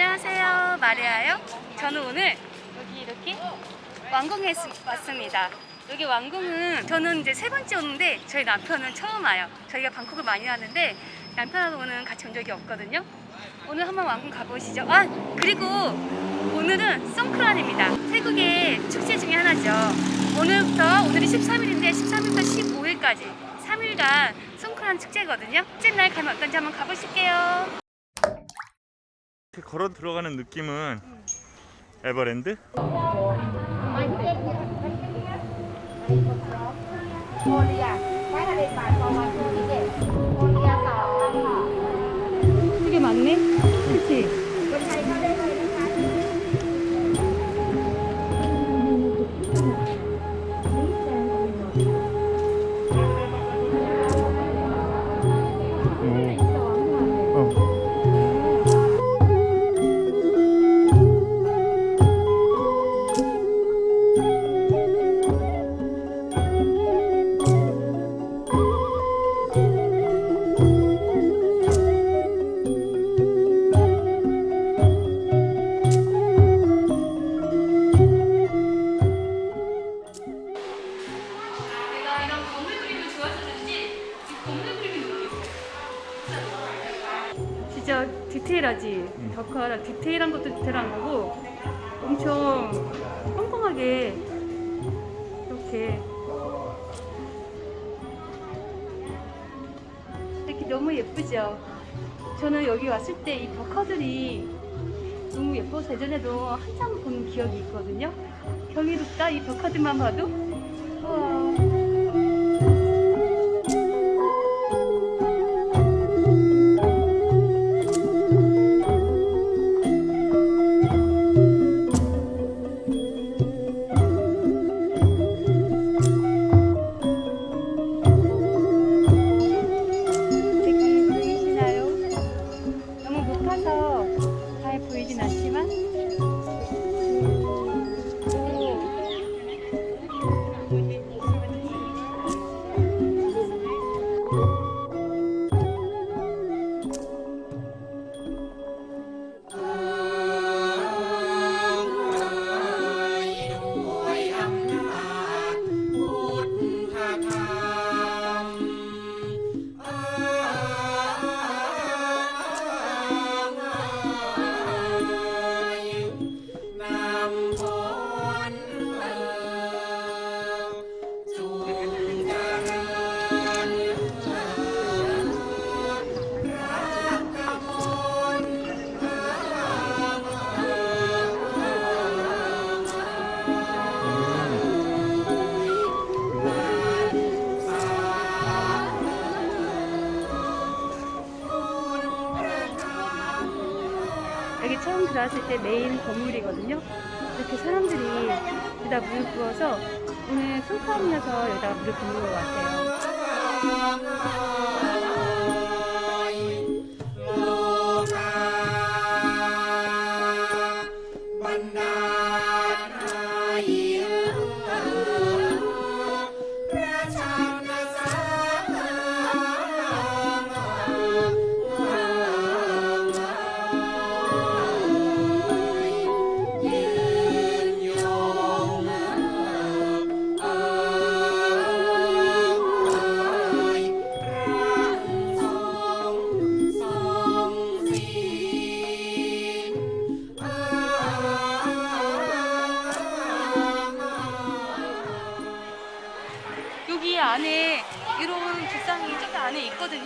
안녕하세요. 마리아요. 저는 오늘 여기 이렇게 왕궁에 스- 왔습니다. 여기 왕궁은 저는 이제 세 번째 오는데 저희 남편은 처음 와요. 저희가 방콕을 많이 왔는데 남편하고는 같이 온 적이 없거든요. 오늘 한번 왕궁 가보시죠. 아 그리고 오늘은 송크란입니다. 태국의 축제 중에 하나죠. 오늘부터 오늘이 13일인데 13일부터 15일까지 3일간 송크란 축제거든요. 축제 날 가면 어떤지 한번 가보실게요. 이렇게 걸어 들어가는 느낌은 에버랜드? 되게 많네. 디테일하지. 벽화랑 디테일한 것도 디테일한 거고 엄청 꼼꼼하게 이렇게 이렇게 너무 예쁘죠. 저는 여기 왔을 때 이 벽화들이 너무 예뻐서 예전에도 한참 본 기억이 있거든요. 경이롭다 이 벽화들만 봐도. 때 메인 건물이거든요. 이렇게 사람들이 여기다 물을 부어서 오늘 손카음이어서 여기다가 물을 붓는 것 같아요.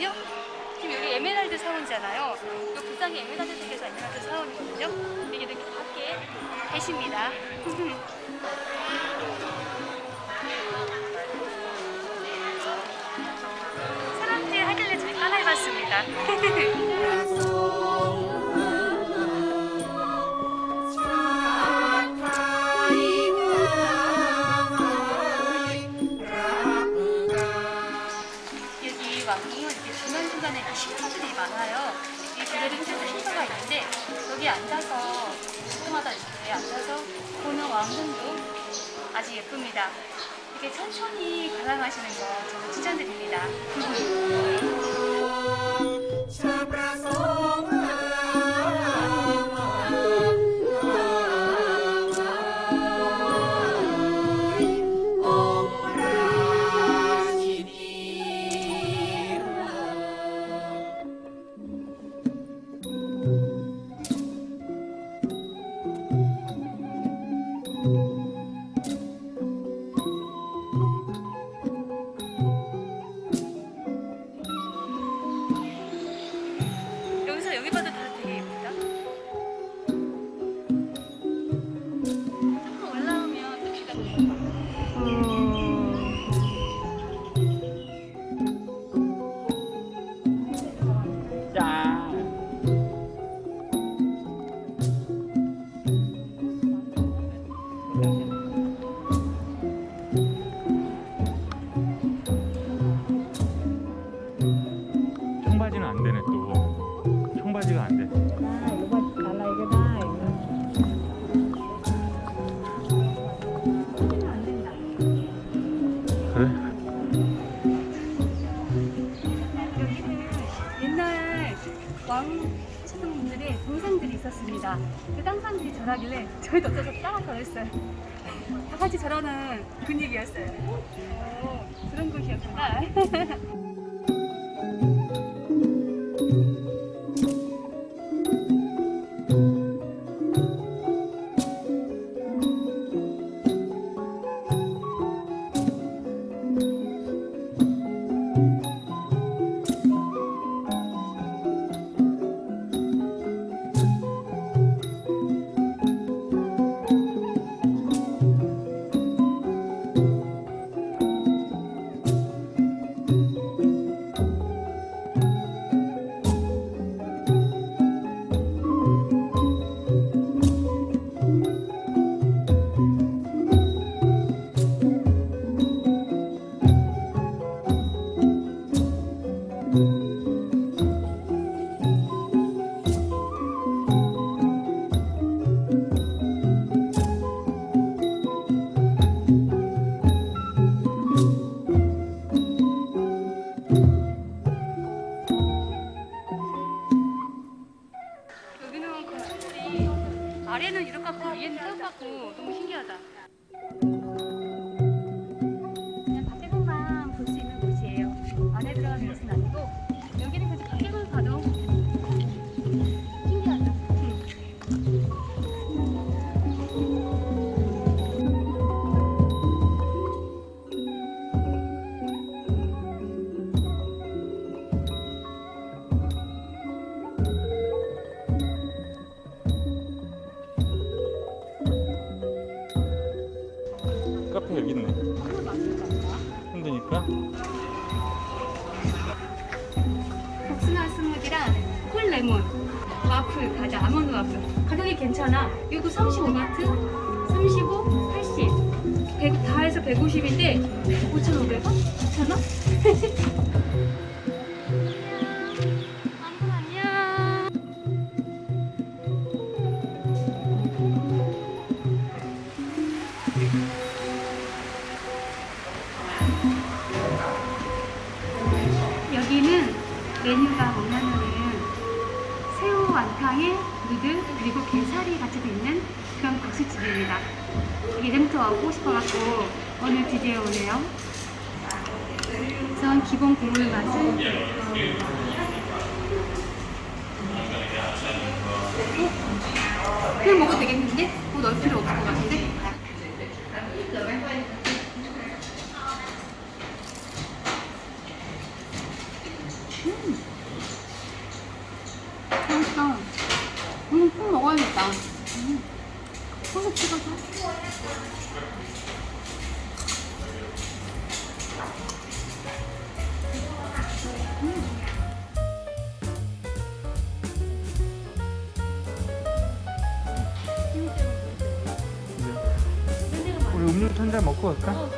있거든요. 지금 여기 에메랄드 사원이잖아요. 이 불상이 에메랄드 색에서 에메랄드 사원이거든요. 이게 이렇게 밖에 계십니다. 사람들이 하길래 저희 따라해봤습니다. 왕궁은 이렇게 중간중간에 이렇게 신사들이 많아요. 이 그대로 쭉 신사가 있는데 여기 앉아서 궁금하다 이렇게 앉아서 보는 왕궁도 아주 예쁩니다. 이렇게 천천히 관람하시는 거 저는 추천드립니다. 저러는 분위기였어요. 오, 그런 곳이었구나. 들어가는 곳은 아니고 여기는 그냥 밖에만 봐도 신기하다. 응. 카페 여기 있네. 맛있다. 힘드니까. 레몬 와플 과자 아몬드 와플. 가격이 괜찮아? 이거 35바트? 35 80 100, 다 해서 150인데 5,500원? 2,000원? 안녕 안녕 여기는 메뉴가 뭐냐면은 완탕에 누들 그리고 게살이 같이 들있는 그런 국수집입니다. 예전부터 오고 싶어갖고 오늘 드디어 오네요. 우선 기본 국물 맛은 어? 그냥 먹어도 되겠는데? 뭐 넣을 필요 먹고 갈까?